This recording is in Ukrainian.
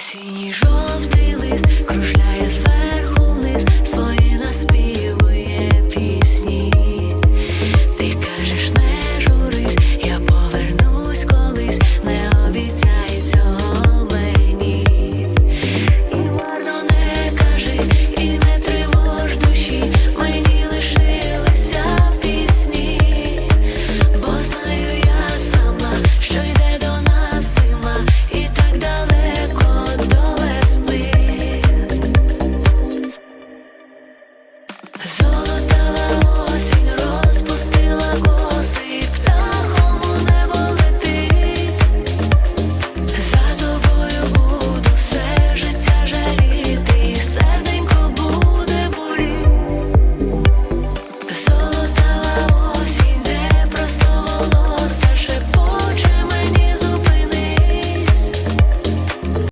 Осінній жовтий лист кружляє